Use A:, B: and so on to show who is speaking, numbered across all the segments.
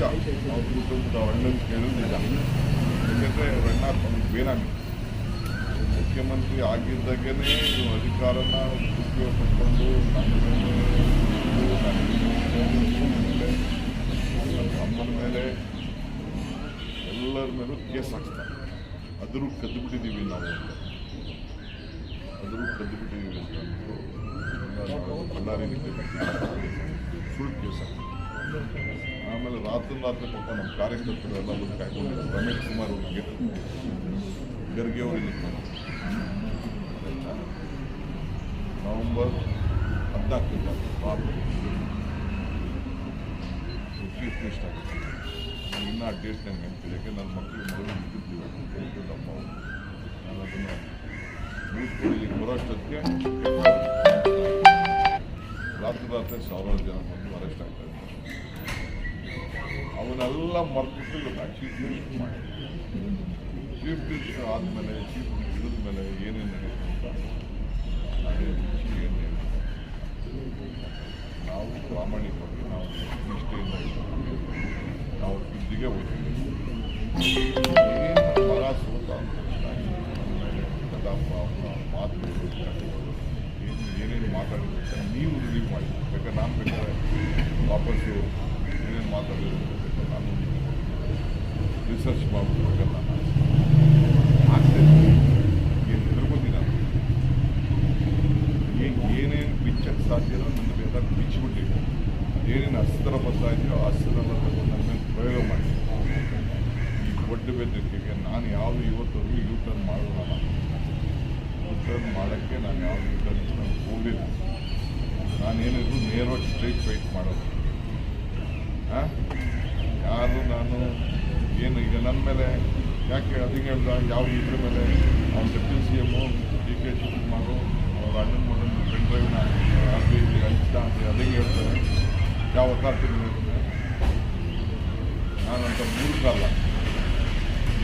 A: ನಿಜ ಅವ್ರ ಕುಟುಂಬದ ಅಣ್ಣನ ಕೇಳೋದು ನಿಜ ಯಾಕೆಂದರೆ ಅಣ್ಣ ಒಂದು ಬೇನಾಮಿ ಮುಖ್ಯಮಂತ್ರಿ ಆಗಿದ್ದಾಗೇ ನೀವು ಅಧಿಕಾರನ ಉಪಯೋಗ ಪಡ್ಕೊಂಡು ನನ್ನ ಮೇಲೆ ನನ್ನ ಅಮ್ಮನ ಮೇಲೆ ಎಲ್ಲರ ಮೇಲೂ ಕೇಸ್ ಹಾಕ್ತಾರೆ ಅದರೂ ಕದ್ದು ಬಿಟ್ಟಿದ್ದೀವಿ ನಾವು ಅದ್ರೂ ಕದ್ದು ಬಿಟ್ಟಿದ್ದೀವಿ ಅಂತ ಸುಳ್ಳು ಕೇಸ್ ಹಾಕ್ತಾರೆ ಆಮೇಲೆ ರಾತ್ರಿ ರಾತ್ರಿ ಪಾಪ ನಮ್ಮ ಕಾರ್ಯಕರ್ತರು ಎಲ್ಲ ಬಂದು ಕಾಯ್ಕೊಂಡಿದ್ರು ರಮೇಶ್ ಕುಮಾರ್ ಅವರಿಗೆ ಗರ್ಗೆ ಅವರಿಗೆ ನವೆಂಬರ್ ಹದಿನಾಲ್ಕು ರಾತ್ರಿ ಚೀಫ್ ಮಿನಿಸ್ಟ್ ಆಗುತ್ತೆ. ಇನ್ನೂ ಆ ಡೇಟ್ ನನಗೆ ನೆನಪಿದೆ ಯಾಕೆ ನನ್ನ ಮಕ್ಕಳು ಮಗಳು ಇಟ್ಟಿದ್ದೀವಿ ನಮ್ಮ ನಾನು ಅದನ್ನು ಇಲ್ಲಿಗೆ ಬರೋಷ್ಟೊತ್ತಿಗೆ ರಾತ್ರಿ ರಾತ್ರಿ ಸಾವಿರಾರು ಜನ ಬಂದು ಅರೆಸ್ಟ್ ಆಗ್ತಾ ಇದ್ದಾರೆ. ಅವನ್ನೆಲ್ಲ ಮರ್ಬಿಟ್ಟು ಇವತ್ತು ಚೀಫ್ ಮಿನಿಸ್ಟರ್ ಮಾಡಿ. ಚೀಫ್ ಮಿನಿಸ್ಟರ್ ಆದಮೇಲೆ, ಚೀಫ್ ಮಿನಿಸ್ಟರ್ ಇಳಿದ್ಮೇಲೆ ಏನೇನು ನಡೆಯುತ್ತೆ ನಾನೇ ನಾವು ಪ್ರಾಮಾಣಿಕವಾಗಿ ನಾವು ನಿಷ್ಠೆಯಿಂದ ನಾವು ಇದ್ದಿಗೆ ಹೋಗ್ತೀವಿ. ಮಗ ಮೇಲೆ ಏನೇನು ಮಾತಾಡಿರುತ್ತೆ ನೀವು ರಿಲೀವ್ ಮಾಡಿ. ಬೇಕಾದ್ರೆ ನಾನು ಬೇಕಾದ್ರೆ ವಾಪಸ್ಸು, ಏನೇನು ಮಾತಾಡಿದ್ರು. ನಾನು ರಿಸರ್ಚ್ ಮಾಡ್ಬೇಕು ನಾನು ಆಗ್ತದೆ ಏನು ಏನು ಏನೇನು ಬಿಚ್ಚಕ್ಕೆ ಸಾಧ್ಯ ನನ್ನ ಬೇಕಾದ ಬಿಚ್ಚಿಬಿಟ್ಟಿದ್ದೆ ಏನೇನು ಅಸ್ತ್ರ ಬರ್ತಾ ಇದೆಯೋ ಆ ಅಸ್ತ್ರನ ತಗೊಂಡು ನನ್ನ ಪ್ರಯೋಗ ಮಾಡಿ ಈ ದೊಡ್ಡ ಬೆದರಿಕೆಗೆ ನಾನು ಯಾವುದು ಇವತ್ತವರೆಗೂ ಯೂ ಟರ್ನ್ ಮಾಡೋಲ್ಲ ಯೂ ಟರ್ನ್ ಮಾಡೋಕ್ಕೆ ನಾನು ಯಾವ ಯೂ ಟರ್ನ್ ನಾನು ಹೋಗಲಿಲ್ಲ ನಾನೇನಿದ್ರು ನೇರವಾಗಿ ಸ್ಟ್ರೈಟ್ ಫೈಟ್ ಮಾಡೋದು ಹಾಂ ಯಾರು ನಾನು ಏನು ಈಗ ನನ್ನ ಮೇಲೆ ಯಾಕೆ ಹೇಳ್ದ, ಯಾವ ಇದ್ರ ಮೇಲೆ ಅವ್ನ deputy C M D K Shivakumar ಅವ್ರ ಅಣ್ಣನ ಮಗನ ಪೆನ್ ಡ್ರೈವ್ನ ಐ ಹಂಚ್ತಾ ಅಂತ ಅದಂಗೆ ಹೇಳ್ತಾರೆ. ಯಾವ ಅಥಾರಿಟಿ ನಾನಂತ ಮೂರ್ಖಲ್ಲ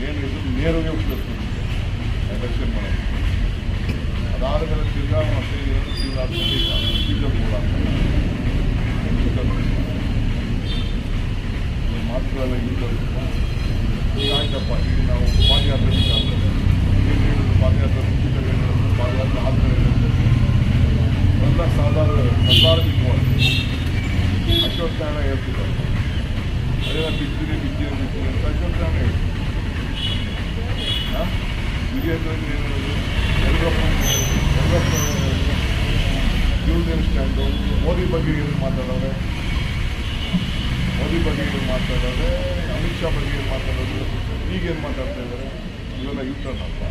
A: ಏನಿದ್ರು ನೇರವೇ ಉಪಯೋಗಿಸ್ತೀನಿ ಎಲೆಕ್ಷನ್ ಮಾಡೋದು. ಅದಾದ ಮೇಲೆ ತಿರ್ಗಾ ಮತ್ತೆ ಏನು ತಿರ್ಗಾ ಕೂಡ ಎಲ್ಲ ಯೂಸ್ ಈಗ ನಾವು ಪಾದಯಾತ್ರೆ ಏನು ಹೇಳಿದ್ರು ಪಾದಯಾತ್ರೆ ಮುಂಚಿತವಾಗಿ ಹೇಳಿದ್ರು ಪಾದಯಾತ್ರೆ ಆದಮೇಲೆ ಎಲ್ಲ ಸಾಧಾರಣ ಸಾಧಾರಣವಾಗಿ ಅಶ್ವತ್ಥಾನ ಹೇಳ್ತಿದ್ದಾರೆ ಅದೆಲ್ಲ ಬಿಡ್ತೀನಿ ಬಿಡ್ತೀನಿ ಬಿಡ್ತೀನಿ ಅಂತ ಅಶ್ವತ್ಥಾನ ಹೇಳ್ತೀನಿ ಹಾಂ ವಿಜಯೇಂದ್ರ ಏನು ಯಡಿಯೂರಪ್ಪ ಯಡಿಯೂರಪ್ಪ ಯೂನಿಯನ್ ಸ್ಟ್ಯಾಂಡು ಮೋದಿ ಬಗ್ಗೆ ಏನು ಮಾತಾಡೋರೆ ಮೋದಿ ಬಗ್ಗೆ ಏನು ಮಾತಾಡೋದು, ಅಮಿತ್ ಶಾ ಬಗ್ಗೆ ಏನು ಮಾತಾಡೋದು, ಈಗೇನು ಮಾತಾಡ್ತಾ ಇದ್ದಾರೆ ಇವೆಲ್ಲ ಯೂಟರ್ನ್ ಅಪ್ಪ.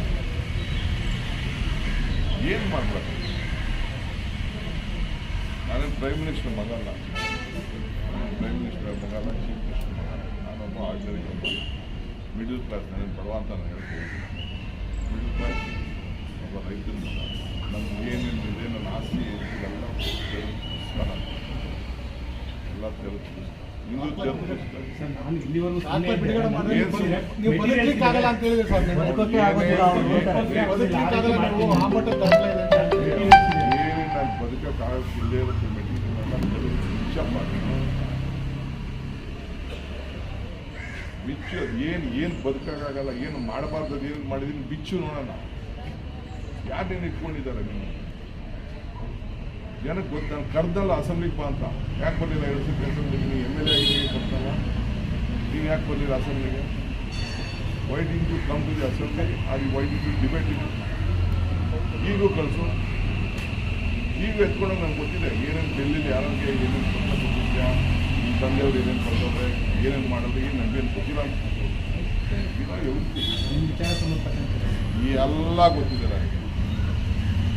A: ಏನು ಮಾಡಬೇಕು? ನಾನೇನು ಪ್ರೈಮ್ ಮಿನಿಸ್ಟರ್ ಮಗಲ್ಲ ಪ್ರೈಮ್ ಮಿನಿಸ್ಟರ್ ಮಗಲ್ಲ ಚೀಫ್ ಮಿನಿಸ್ಟರ್ ಮಗಲ್ಲ ನಾನೊಬ್ಬ ಆರ್ಡಿನರಿ ಮಿಡಲ್ ಕ್ಲಾಸ್ ನಾನೇನು ಬಡವ ಅಂತ ನಾನು ಹೇಳ್ತೀನಿ. ಮಿಡಲ್ ಕ್ಲಾಸ್ ಒಬ್ಬ ರೈತನ ಮಗ. ನಮ್ಗೆ ಏನೇನಿದೆ ನನ್ನ ಆಸ್ತಿ ಏನಿದೆ ಎಲ್ಲ ತೆರವು ಎಲ್ಲ ತೆರೆದು ಬಿಚ್ಚು ಏನು ಏನು ಬದುಕಕ್ಕಾಗಲ್ಲ ಏನು ಮಾಡಬಾರ್ದು ಏನು ಮಾಡಿದೀನಿ ಬಿಚ್ಚು ನೋಡೋಣ ಯಾರೇನು ಇಟ್ಕೊಂಡಿದ್ದಾರೆ ನೀವು ಜನಕ್ಕೆ ಗೊತ್ತ, ಕರ್ದಲ್ಲ ಅಸೆಂಬ್ಲಿಗೆ ಬಾ ಅಂತ. ಯಾಕೆ ಬರಲಿಲ್ಲ ಎರಡು ಸಿಕ್ಕ ಅಸೆಂಬ್ಲಿಗೆ ನೀವು ಎಂ ಎಲ್ ಎ ಆಗಿದ್ದೀವಿ ಗೊತ್ತಲ್ಲ ನೀವು ಯಾಕೆ ಬರ್ಲಿಲ್ಲ ಅಸೆಂಬ್ಲಿಗೆ waiting to come to the assembly ಅಲ್ಲಿ ವೈ ಡಿಂಗ್ ಟು ಡಿಬೇಟ್ ಇದು ಈಗೂ ಕಳಿಸು. ಈಗ ಎತ್ಕೊಂಡು ನಂಗೆ ಗೊತ್ತಿದೆ, ಏನೇನು ಡೆಲ್ಲಿಲಿ ಯಾರಿಗೆ ಏನೇನು ಕೊಟ್ಟಿದ್ಯಾ? ನಿಮ್ಮ ತಂದೆಯವ್ರು ಏನೇನು ಕೊಡ್ತಾರೆ ಏನೇನು ಮಾಡೋದು ಏನು ನನಗೇನು ಗೊತ್ತಿಲ್ಲ ಅಂತ. ಈ ಎಲ್ಲ ಗೊತ್ತಿದೆ ನನಗೆ.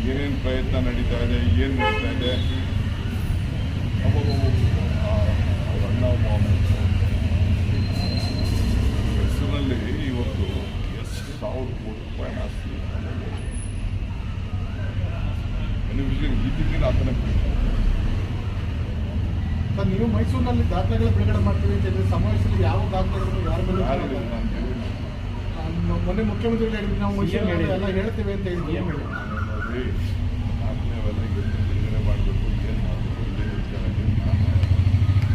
A: ಏನೇನು ಪ್ರಯತ್ನ ನಡೀತಾ ಇದೆ ಏನು ನಡೀತಾ ಇದೆ? ಮಾಮ ಇವತ್ತು ಎಷ್ಟು ಸಾವಿರ ಕೋಟಿ ರೂಪಾಯಿ ಆಸ್ತಿ ವಿಷಯ ಇದ್ದಕ್ಕಿಂತ ಆತನೇ
B: ಸರ್ ನೀವು ಮೈಸೂರಿನಲ್ಲಿ ದಾಖಲೆಗಳು ಬಿಡುಗಡೆ ಮಾಡ್ತೀವಿ ಅಂತ ಹೇಳಿದ್ರೆ ಸಮಾವೇಶದಲ್ಲಿ ಯಾವ ದಾಖಲೆಗಳನ್ನು ಯಾರ ಮೇಲೆ ಮೊನ್ನೆ ಮುಖ್ಯಮಂತ್ರಿಗಳು ಹೇಳಿದ್ವಿ ನಾವು ಮೈಸೂರಿನಲ್ಲಿ ಎಲ್ಲ ಹೇಳ್ತೇವೆ ಅಂತ ಹೇಳಿದ್ವಿ
C: ಏನ್ ಹೇಳಿದ್ರು?
A: ನೋಡಿ ನಾಲ್ಕನೇ ಅವೆಲ್ಲ ಇವತ್ತು ಮಾಡಬೇಕು, ಏನು ಮಾಡಬೇಕು, ಇದೇ ವಿಚಾರ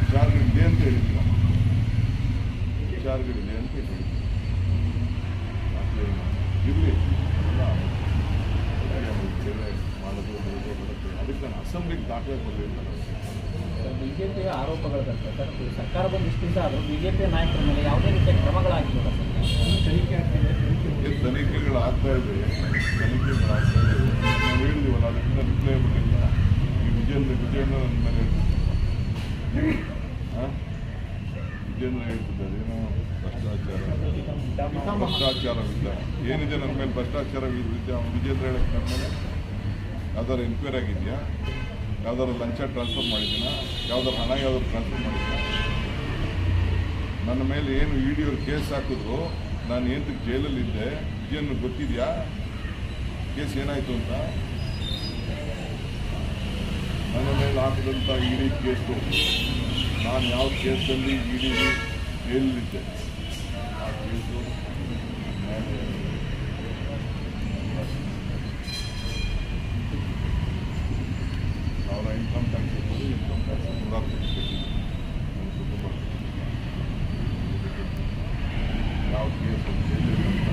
A: ವಿಚಾರಗಳಿದೆ ಅಂತ ಹೇಳಿದ್ವಿ ವಿಚಾರಗಳಿದೆ ಅಂತ ಹೇಳಿದ್ವಿ ಇರಲಿ ಮಾಡೋದು ಅದಕ್ಕೆ ನಾನು ಅಸೆಂಬ್ಲಿಗೆ ದಾಖಲೆ ಬರಲಿಲ್ಲ
D: ಬಿಜೆಪಿಯ ಆರೋಪಗಳು ಬರ್ತದೆ ಸರ್ ಸರ್ಕಾರ ಬಂದು ಇಷ್ಟು ದಿವಸ ಆದರೂ ನಾಯಕರ ಮೇಲೆ ಯಾವುದೇ ರೀತಿಯ ಕ್ರಮಗಳಾಗಿಲ್ಲ
C: ತನಿಖೆ ಆಗ್ತಿದೆ ತನಿಖೆ
A: ಏನು ತನಿಖೆಗಳು ಆಗ್ತಾ ಇದೆ ತನಿಖೆಗಳು ಆಗ್ತಾ ಇದೆ. ನಾವು ಹೇಳಿದೀವಲ್ಲ ಅದಕ್ಕಿಂತ ರಿಪ್ಲೈ ಈ ವಿಜೇಂದ್ರ ವಿಜೇಂದ್ರ ನನ್ನ ಮೇಲೆ ವಿಜೇಂದ್ರ ಹೇಳ್ತಿದ್ದಾರೆ. ಏನೋ ಭ್ರಷ್ಟಾಚಾರ. ಭ್ರಷ್ಟಾಚಾರವಿಲ್ಲ ಏನಿದೆ ನನ್ನ ಮೇಲೆ ಭ್ರಷ್ಟಾಚಾರ ವಿದ್ಯ ವಿಜೇಂದ್ರ ಹೇಳಕ್ಕೆ ನನ್ನ ಮೇಲೆ? ಅದರ ಎನ್ಕ್ವೈರಿ ಆಗಿದೆಯಾ? ಯಾವ್ದಾರು ಲಂಚ ಟ್ರಾನ್ಸ್ಫರ್ ಮಾಡಿದ್ದೀನ? ಯಾವ್ದಾದ್ರು ಹಣ ಯಾವ್ದಾದ್ರು ಟ್ರಾನ್ಸ್ಫರ್ ಮಾಡಿದ್ದೀನ? ನನ್ನ ಮೇಲೆ ಏನು ಇ ಡಿ ಅವ್ರು ಕೇಸ್ ಹಾಕಿದ್ರು, ನಾನು ಏನು ಜೈಲಲ್ಲಿದ್ದೆ ಏನು ಗೊತ್ತಿದೆಯಾ? ಕೇಸ್ ಏನಾಯಿತು ಅಂತ? ನನ್ನ ಮೇಲೆ ಹಾಕಿದಂಥ ಇಡೀ ಕೇಸು ನಾನು ಯಾವ ಕೇಸಲ್ಲಿ ಇಡೀ ಜೈಲಲ್ಲಿದ್ದೆ? ಆ ಕೇಸು ಅವರ ಇನ್ಕಮ್ ಟ್ಯಾಕ್ಸ್ ಇನ್ಕಮ್ ಟ್ಯಾಕ್ಸ್ ನೂರಾರು ಕೋಟಿ ಕಟ್ಟಿದ್ದೀನಿ ನನ್ನ ಕುಟುಂಬ ಯಾವ ನಾನು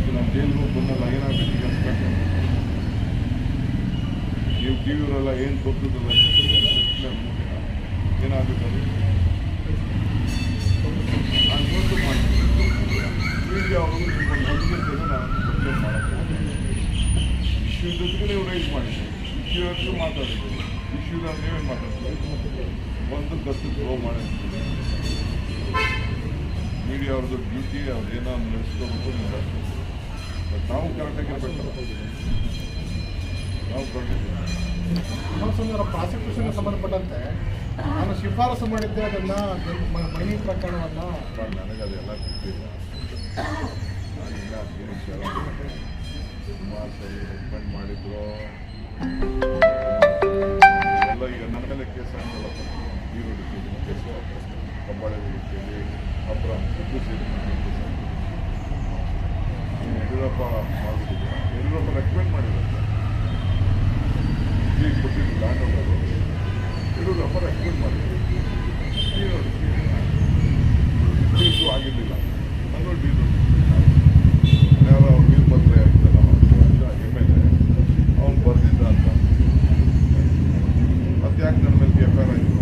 A: ಈಗ ಜೈಲಿಗೆ ಬಂದಾಗ ಏನಾಗಬೇಕು ಈಗ ನೀವು ಟಿ ವಿಯವರೆಲ್ಲ ಏನು ಗೊತ್ತಿದ್ದಲ್ಲ ಏನಾಗಬೇಕದು ನಾನು ಇವತ್ತು ಮಾಡ್ತೀನಿ ಮೀಡಿಯಾ ಅವರು ನಿಮ್ಮ ನಾನು ಮಾಡೋಕ್ಕೆ ಇಶ್ಯೂ ಜೊತೆಗೆ ನೀವು ರೈಸ್ ಮಾಡಿದ್ದೀರಿ ಇಶ್ಯೂ ಮಾತಾಡಿದ್ದೀವಿ ಮಾತಾಡಿದ್ದೀರಿ ಇಶ್ಯೂ ನೀವೇನು ಮಾತಾಡ್ತೀವಿ ಒಂದು ಕತ್ತು ಥ್ರೋ ಮಾಡಿ ಮೀಡಿಯಾ ಅವ್ರದ್ದು ಡ್ಯೂಟಿ ಅವ್ರು ಏನೋ ನಡೆಸ್ಕೋಬೇಕು ನೀವು ಬಟ್ ನಾವು ಕರೆಕ್ಟಾಗಿ ನಾವು ಕರೆಕ್ಟಾಗಿ
B: ಕುಮಾರಸ್ವಾಮಿ ಅವರ ಪ್ರಾಸಿಕ್ಯೂಷನ್ ಸಂಬಂಧಪಟ್ಟಂತೆ ನಾನು ಶಿಫಾರಸು ಮಾಡಿದ್ದೆ ಅದನ್ನ ಮಣಿ ಪ್ರಕರಣವನ್ನು
A: ನನಗೆ ಅದೆಲ್ಲ ಗೊತ್ತಿಲ್ಲ. ನಾನಿಲ್ಲ ವಿಚಾರ ಸುಮಾರು ಸರಿ ರೆಕಮೆಂಡ್ ಮಾಡಿದ್ರು. ಈಗ ನನ್ನ ಮೇಲೆ ಕೇಸ್ ಹಾಕಲ್ಲ ಈರುಳ್ಳಿ ಕೇಸು ಕಬ್ಬಾಳೆ ಕೇಳಿ ಅಬ್ರಾಮ್ ಸಿದ್ದು ಸೇರಿ ಕೇಸ್ ಯಡಿಯೂರಪ್ಪ ಮಾಡಿಬಿಟ್ಟಿದ್ದೆ ಯಡಿಯೂರಪ್ಪ ರೆಕಮೆಂಡ್ ಮಾಡಿದ್ದಾರೆ. ಈಗ ಕೊಟ್ಟಿದ್ದು ಲ್ಯಾಂಡ್ ಓನರು ಯಡಿಯೂರಪ್ಪ ರೆಕಮೆಂಡ್ ಮಾಡಿದ್ರು ಈರುಳ್ಳಿ ಆಗಿರಲಿಲ್ಲ ಅದು ಡೀಲು ಯಾರೋ ಅವ್ನು ವೀರಭದ್ರ ಆಗಿದ್ದಲ್ಲ ಎಂ ಎಲ್ ಎ ಅವ್ನು ಬರ್ದಿದ್ದ ಅಂತ ನನ್ನ ಮೇಲೆ ಎಫ್ ಐ ಆರ್ ಆಯಿತು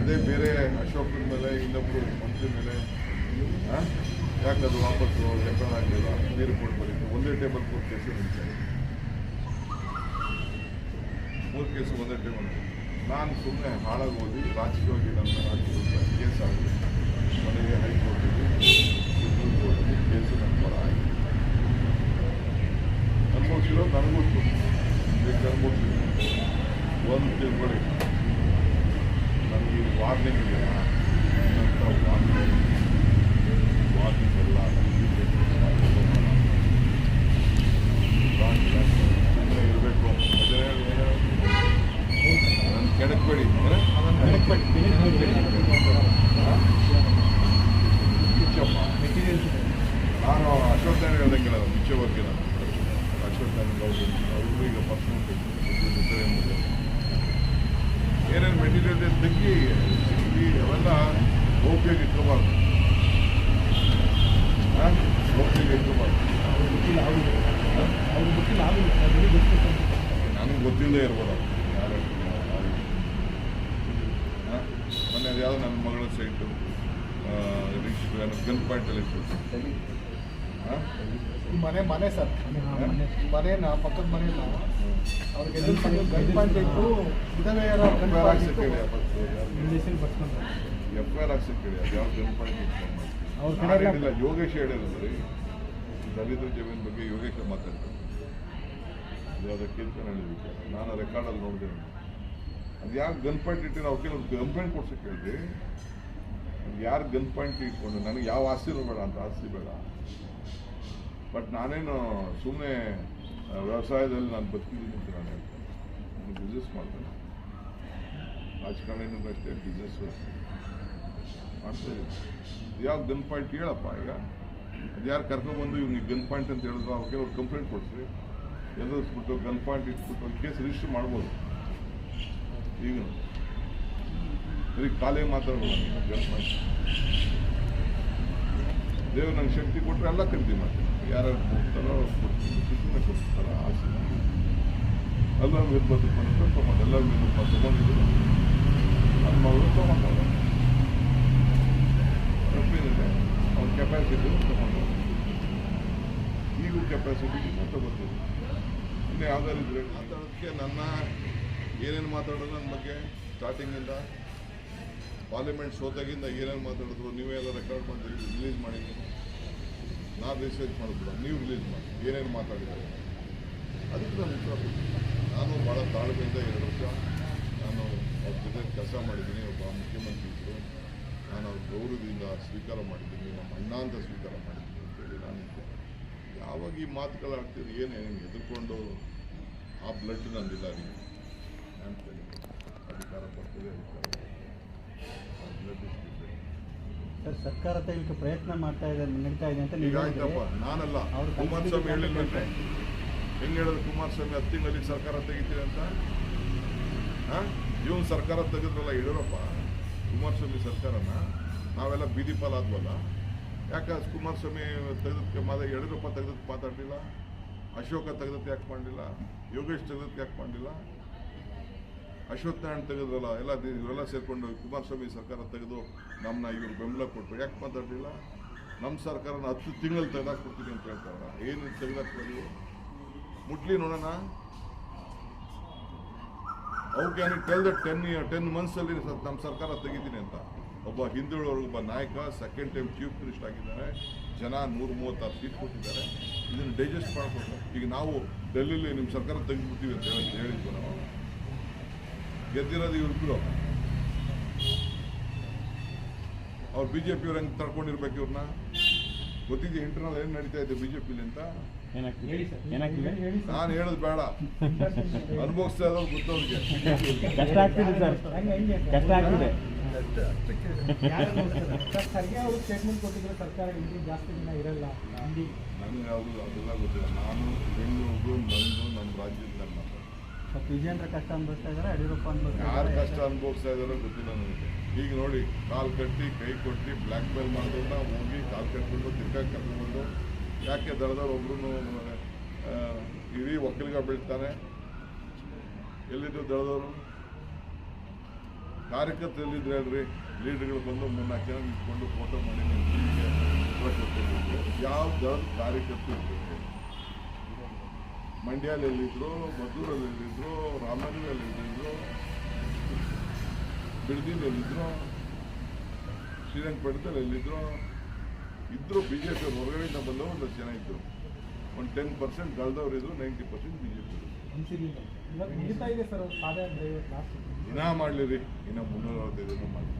A: ಅದೇ ಬೇರೆ ಅಶೋಕನ ಮೇಲೆ ಇನ್ನೊಬ್ಬರು ಮಂತ್ರಿ ಮೇಲೆ ಯಾಕಂದ್ರೆ ವಾಪಸ್ಸು ಎಫ್ ಐ ಆರ್ ಆಗಲಿಲ್ಲ? ನೀರು ಕೊಟ್ಟು ಬರೀತು ಒಂದೇ ಟೇಬಲ್ ಮೂರು ಕೇಸು ನಿಂತಿದೆ ಮೂರು ಕೇಸು ಒಂದೇ ಟೇಬಲ್ ನಾನು ಸುಮ್ಮನೆ ಹಾಳಾಗಿ ಓದಿ ರಾಜಕೀಯವಾಗಿ ನನ್ನ ರಾಜಕೀಯ ಕೇಸ್ ಆಗಿ ನನಗೆ ಹೈಕೋರ್ಟಿಗೆ ಸುಪ್ರೀಂ ಕೋರ್ಟಿಗೆ ಕೇಸು ನನ್ನ ಪರ ಆಯಿತು ಒಂದು ತಿಳ್ಕೊಳ್ಳಿ ನನಗೆ ವಾರ್ನಿಂಗ್ ಇದೆಯಲ್ಲ ವಾರ್ನಿಂಗ್ ವಾರ್ನಿಂಗ್ ಎಲ್ಲ ಇರಬೇಕು. ಅದೇ ನನ್ನ ಕೆಡಕ್ಬೇಡಿ ಅಂದ್ರೆ ಮುಚ್ಚಪ್ಪ ನಾನು ಅಶ್ವತ್ಥ ಹೇಳ್ದಂಗಿಲ್ಲ ಮುಚ್ಚೆ ಬಗ್ಗೆ ನಾನು ಅಶ್ವತ್ಥ ಅವರು ಅವರು ಈಗ ಪರ್ಸನಲ್ ಏನೇನು ಮೆಟೀರಿಯಲ್ ಇದೆ ತೆಗಿ ಸಿಕ್ಕಿ ಅವೆಲ್ಲ ಗೌಪ್ಯಾಗಿ ಇಟ್ಕೋಬಾರ್ದು. ಗೌಪ್ಯಾಗಿ ಇಟ್ಕೋಬಾರ್ದು. ನನಗೆ ಗೊತ್ತಿಲ್ಲದೆ ಇರ್ಬೋದು. ಯಾರು ಮೊನ್ನೆ ಅದು ಯಾವುದೋ ನನ್ನ ಮಗಳ ಸೈಟು ಗನ್ ಪಾಯಿಂಟಲ್ಲಿ ಇತ್ತು. ಹಾಂ?
B: ಈ ಮನೆ ಮನೆ ಸರ್. ಮನೇನ ಪಕ್ಕದ ಮನೇನ ಅವ್ರಿಗೆ ಗನ್ ಪಾಯಿಂಟ್ ಇಟ್ಟು ವಿಧವೆಯರ gun
A: F
B: point
A: I R ಅದು ಯಾವ ಗನ್ ಪಾಯಿಂಟ್
C: ಅವ್ರ
A: ಹೇಳಿಲ್ಲ ಯೋಗೇಶ್ ಹೇಳಿರೋದು ರೀ ದಲಿತ ಜಮೀನ್ ಬಗ್ಗೆ ಯೋಗೇಶ್ ಮಾತಾಡ್ತಾರೆ. ಅದು ಅದಕ್ಕೆ ಹೇಳಿದ್ದೆ ನಾನು ರೆಕಾರ್ಡಲ್ಲಿ ನೋಡಿದೆ ಅದು ಯಾಕೆ ಗನ್ ಪಾಯಿಂಟ್ ಇಟ್ಟಿರೋ ಅವ್ರಿಗೆ ಒಂದು ಗನ್ ಪಾಯಿಂಟ್ ಕೊಡ್ಸಕ್ಕೆ ಅದು ಯಾರು ಗನ್ ಪಾಯಿಂಟ್ ಇಟ್ಕೊಂಡು ನನಗೆ ಯಾವ ಆಸ್ತಿರೋ ಬೇಡ ಅಂತ. ಆಸ್ತಿ ಬೇಡ. ಬಟ್ ನಾನೇನು ಸುಮ್ಮನೆ ವ್ಯವಸಾಯದಲ್ಲಿ ನಾನು ಬದುಕಿದ್ದೀನಿ ಅಂತ ನಾನು ಹೇಳ್ತೇನೆ. ನಾನು ಬಿಸ್ನೆಸ್ ಮಾಡ್ತೇನೆ. ರಾಜಕಾರಣಿನೂ ಅಷ್ಟೇ ಬಿಸ್ನೆಸ್ ಮಾಡ್ತಾ ಯಾವ ಗನ್ ಪಾಯಿಂಟ್ ಹೇಳಪ್ಪ ಈಗ? ಅದು ಯಾರು ಕರ್ಕೊಂಡ್ಬಂದು ಇವ್ನಿಗೆ ಗನ್ ಪಾಯಿಂಟ್ ಅಂತ ಹೇಳಿದ್ರು ಅವ್ರಿಗೆ ಅವ್ರು ಕಂಪ್ಲೇಂಟ್ ಕೊಡಿಸಿ ಎದುರಿಸ್ಬಿಟ್ಟು ಗನ್ ಪಾಯಿಂಟ್ ಇಟ್ಬಿಟ್ಟು ಒಂದು ಕೇಸ್ ರಿಜಿಸ್ಟರ್ ಮಾಡ್ಬೋದು. ಈಗ. ಬರೀ ಕಾಲೇ ಮಾತಾಡೋದು ಗನ್ ಪಾಯಿಂಟ್ ದೇವ್ರು ನಂಗೆ ಶಕ್ತಿ ಕೊಟ್ಟರೆ ಎಲ್ಲ ಖರೀದಿ ಮಾಡ್ತೀನಿ. ಯಾರು ಹೋಗ್ತಾರೋ ಅವ್ರು ಸುಮ್ಮನೆ ಕೊಡ್ತಾರ ಆಸೆ ಎಲ್ಲ ಬಂದು ಬಂದು ತೊಗೊಂಡು ಎಲ್ಲರ ಮೇಲೆ ತೊಗೊಂಡಿದ್ರು ನನ್ನ ಮಗಳು ತೊಗೊಂಡವ ತಪ್ಪೇನಿದೆ ಅವ್ರ ಕೆಪಾಸಿಟಿ ತೊಗೊಂಡು ಈಗೂ ಕೆಪಾಸಿಟಿ ತಗೋತೀವಿ ಇನ್ನು ಯಾವ್ದಾರು ಇದ್ರೆ ಮಾತಾಡೋದಕ್ಕೆ ನನ್ನ ಏನೇನು ಮಾತಾಡೋದು ನನ್ನ ಬಗ್ಗೆ ಸ್ಟಾರ್ಟಿಂಗಿಂದ ಪಾರ್ಲಿಮೆಂಟ್ ಸೋತಾಗಿಂದ ಏನೇನು ಮಾತಾಡಿದ್ರು ನೀವೇ ಎಲ್ಲ ರೆಕಾರ್ಡ್ ಮಾಡಿ ರಿಲೀಸ್ ಮಾಡಿದ್ದೀನಿ ನಾನು ರಿಸರ್ಚ್ ಮಾಡಿದ್ರು ನೀವು ರಿಲೀಸ್ ಮಾಡಿ, ಏನೇನು ಮಾತಾಡಿದ್ದಾರೆ ಅದಕ್ಕೆ ನಾನು ಉತ್ತರ ನಾನು ಭಾಳ ತಾಳ್ಮೆಯಿಂದ ಎರಡು ವರ್ಷ ನಾನು ಅವ್ರ ಜೊತೆ ಕೆಲಸ ಮಾಡಿದ್ದೀನಿ, ಒಬ್ಬ ಮುಖ್ಯಮಂತ್ರಿ ಇದ್ದರು ನಾನು ಅವ್ರ ಗೌರವದಿಂದ ಸ್ವೀಕಾರ ಮಾಡಿದ್ದೀನಿ, ನಮ್ಮ ಅಣ್ಣ ಅಂತ ಸ್ವೀಕಾರ ಮಾಡಿದ್ದೀನಿ ಅಂತೇಳಿ ನಾನು. ಯಾವಾಗ ಈ ಮಾತುಗಳಾಡ್ತೀರಿ ಏನು ನಿಮ್ಗೆ ಎದುರ್ಕೊಂಡು ಆ ಬ್ಲಡ್ ನಂದಿಲ್ಲ ನೀವು ಅಂತೇಳಿ ಅಧಿಕಾರ ಪಡ್ತೀವಿ ಅಧಿಕಾರ ಆ ಬ್ಲಡ್.
C: ಸರ್ ಸರ್ಕಾರ ತೆಗಿಲಿಕ್ಕೆ ಪ್ರಯತ್ನ ಮಾಡ್ತಾ ಇದೆ ನಡೀತಾ ಇದೆ ಅಂತ
A: ಈಗ ಆಯ್ತಪ್ಪ ನಾನಲ್ಲ.
C: ಅವ್ರು
A: ಕುಮಾರಸ್ವಾಮಿ ಹೇಳಿಲ್ವಂತೆ ಹೆಂಗೆ ಹೇಳಿದ್ರು ಕುಮಾರಸ್ವಾಮಿ ಹತ್ತು ತಿಂಗಳಲ್ಲಿ ಸರ್ಕಾರ ತೆಗಿತೀರಿ ಅಂತ? ಇವನು ಸರ್ಕಾರ ತೆಗೆದ್ರಲ್ಲ ಯಡಿಯೂರಪ್ಪ ಕುಮಾರಸ್ವಾಮಿ ಸರ್ಕಾರನ? ನಾವೆಲ್ಲ ಬೀದಿ ಪಾಲಾದ್ವಲ್ಲ? ಯಾಕೆ ಕುಮಾರಸ್ವಾಮಿ ತೆಗೆದಕ್ಕೆ ಮಾದ ಯಡಿಯೂರಪ್ಪ ತೆಗೆದಕ್ಕೆ ಮಾತಾಡಲಿಲ್ಲ? ಅಶೋಕ ತೆಗೆದಕ್ಕೆ ಯಾಕೆ ಮಾಡಲಿಲ್ಲ? ಯೋಗೇಶ್ ತೆಗೆದಕ್ಕೆ ಯಾಕೆ ಮಾಡಲಿಲ್ಲ? ಅಶ್ವತ್ಥ ನಾರಾಯಣ್ ತೆಗೆದ್ರಲ್ಲ ಎಲ್ಲ ಇವರೆಲ್ಲ ಸೇರಿಕೊಂಡು ಕುಮಾರಸ್ವಾಮಿ ಸರ್ಕಾರ ತೆಗೆದು ನಮ್ಮನ್ನ ಇವರು ಬೆಂಬಲ ಕೊಟ್ಟರು ಯಾಕೆ ಮಾತಾಡಲಿಲ್ಲ? ನಮ್ಮ ಸರ್ಕಾರನ ಹತ್ತು ತಿಂಗಳು ತೆಗೆದಾಕ್ಬಿಡ್ತೀನಿ ಅಂತ ಹೇಳ್ತಾರ ಏನು ತೆಗೆದಾಕ್ಬೋದು ಮುಟ್ಲಿ ನೋಡೋಣ. ಅವ್ಕೆ ನನಗೆ ಟೆಲ್ ದ ಟೆನ್ ಟೆನ್ ಮಂತ್ಸಲ್ಲಿ ನಮ್ಮ ಸರ್ಕಾರ ತೆಗಿತೀನಿ ಅಂತ. ಒಬ್ಬ ಹಿಂದುಳಿದವರು, ಒಬ್ಬ ನಾಯಕ ಸೆಕೆಂಡ್ ಟೈಮ್ ಚೀಫ್ ಮಿನಿಸ್ಟರ್ ಆಗಿದ್ದಾರೆ. ಜನ ನೂರ ಮೂವತ್ತಾರು ಸೀಟ್ ಕೊಟ್ಟಿದ್ದಾರೆ. ಇದನ್ನು ಡೈಜೆಸ್ಟ್ ಮಾಡ್ಕೊಂಡು, ಈಗ ನಾವು ಡೆಲ್ಲಿಲಿ ನಿಮ್ಮ ಸರ್ಕಾರ ತೆಗೆದ್ಬಿಡ್ತೀವಿ ಅಂತ ಹೇಳಿ ಹೇಳಿದ್ವಿ ನಾವು. ಗೆದ್ದಿರೋದು ಇವ್ರಿಬ್ರು ಅವ್ರು ಬಿ ಜೆ ಪಿಯವ್ರು ಹೆಂಗೆ ತಡ್ಕೊಂಡಿರ್ಬೇಕು ಇವ್ರನ್ನ ಗೊತ್ತಿದೆ ಇಂಟರ್ನಲ್ ಏನು ನಡೀತಾ ಇದೆ ಬಿ ಜೆ ಪಿಲಿ ಅಂತ?
C: ಏನಾಗ್ತಿದೆ?
D: ಹೇಳಿ ಸರ್.
C: ಏನಾಗ್ತಿದೆ?
B: ಹೇಳಿ
A: ನಾನು ಹೇಳೋದು ಬೇಡ. ಅನುಭವಿಸ್ತಾ ಇರೋದು ಗೊತ್ತವ್ರಿಗೆ.
C: ಕಷ್ಟ ಆಗ್ತಿದೆ ಸರ್. ಆಗ್ತಿದೆ.
B: ಅವರು ಸ್ಟೇಟ್ಮೆಂಟ್ ಕೊಟ್ಟಿದ್ರು ಸರ್ಕಾರ ಇಲ್ಲಿ ಜಾಸ್ತಿ ದಿನ ಇರಲ್ಲ ಇಲ್ಲಿ
A: ನನಗೆ ಯಾವುದು ಅದೆಲ್ಲ ಗೊತ್ತಿಲ್ಲ. ನಾನು ಬೆಂಗಳೂರು ನಂದು ನಮ್ಮ ರಾಜ್ಯದ
C: ಕಷ್ಟ ಇದ್ದಾರೆ
A: ಯಾರು ಕಷ್ಟ ಅನುಭವಿಸ್ತಾ ಇದ್ದಾರೋ ಗೊತ್ತಿಲ್ಲ ನನಗೆ. ಈಗ ನೋಡಿ, ಕಾಲು ಕಟ್ಟಿ, ಕೈ ಕೊಟ್ಟು ಬ್ಲ್ಯಾಕ್ ಮೇಲ್ ಮಾಡೋದನ್ನ ಹೋಗಿ ಕಾಲು ಕಟ್ಬಿಟ್ಟು ತಿರ್ಗಾ ಕರ್ಕೊಂಡು ಯಾಕೆ ದಳದವ್ರು ಒಬ್ರು ಇಡೀ ಒಕ್ಕಲಿಗ ಬೀಳ್ತಾನೆ? ಎಲ್ಲಿದ್ರು ದಳದವರು? ಕಾರ್ಯಕರ್ತರು ಎಲ್ಲಿದ್ರು ಹೇಳ್ರಿ, ಲೀಡರ್ಗಳು ಬಂದು ಮೂರ್ನಾಲ್ಕು ಜನ ನಿಂತ್ಕೊಂಡು ಫೋಟೋ ಮಾಡಿ ಯಾವ ದಳದ ಕಾರ್ಯಕರ್ತರು ಇರ್ಬೇಕು ಮಂಡ್ಯಲ್ಲಿ ಮದ್ದೂರಲ್ಲಿದ್ದರು ಮದ್ದೂರಲ್ಲಿ ಎಲ್ಲಿದ್ರು ಶ್ರೀರಂಗಪಟ್ಟಣದಲ್ಲಿದ್ದರು ಇದ್ದರು ಬಿ ಜೆ ಪಿ ಹೊರಗಡೆಯಿಂದ ಬಂದವರು ಒಂದು ಜನ ಇದ್ದರು ಒಂದು ಟೆನ್ ಪರ್ಸೆಂಟ್ ಕಳೆದವರು ಇದ್ದರು ninety percent B J P
B: ಪಾದಯಾತ್ರೆ
A: ಮಾಡಲಿ ಮಾಡಲಿರಿ. ಇನ್ನು ಮುನ್ನೂರ ಅರವತ್ತೈದು ದಿನ ಮಾಡಿ